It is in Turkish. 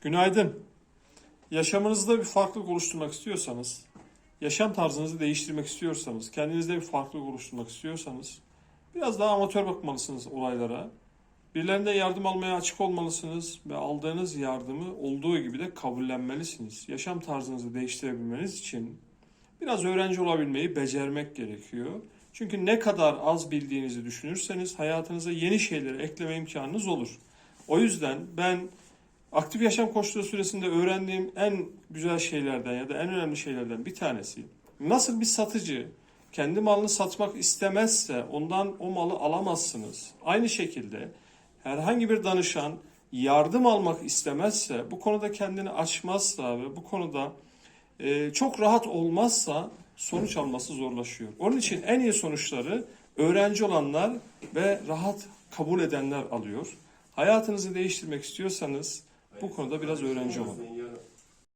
Günaydın. Yaşamınızda bir farklılık oluşturmak istiyorsanız, yaşam tarzınızı değiştirmek istiyorsanız, kendinizde bir farklılık oluşturmak istiyorsanız biraz daha amatör bakmalısınız olaylara. Birilerinden yardım almaya açık olmalısınız ve aldığınız yardımı olduğu gibi de kabullenmelisiniz. Yaşam tarzınızı değiştirebilmeniz için biraz öğrenci olabilmeyi becermek gerekiyor. Çünkü ne kadar az bildiğinizi düşünürseniz hayatınıza yeni şeyleri ekleme imkanınız olur. O yüzden ben aktif yaşam koçluğu süresinde öğrendiğim en güzel şeylerden ya da en önemli şeylerden bir tanesi nasıl bir satıcı kendi malını satmak istemezse ondan o malı alamazsınız. Aynı şekilde herhangi bir danışan yardım almak istemezse, bu konuda kendini açmazsa ve bu konuda e, çok rahat olmazsa sonuç alması zorlaşıyor. Onun için en iyi sonuçları öğrenci olanlar ve rahat kabul edenler alıyor. Hayatınızı değiştirmek istiyorsanız bu konuda biraz öğrenci olun.